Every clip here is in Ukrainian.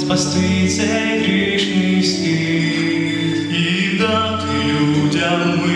спасти цей грішний світ і дати людям.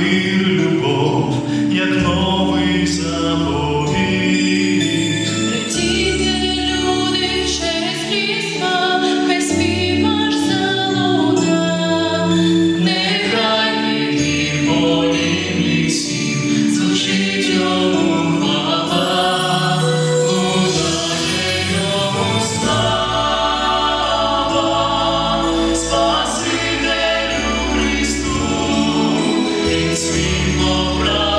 Christi mora.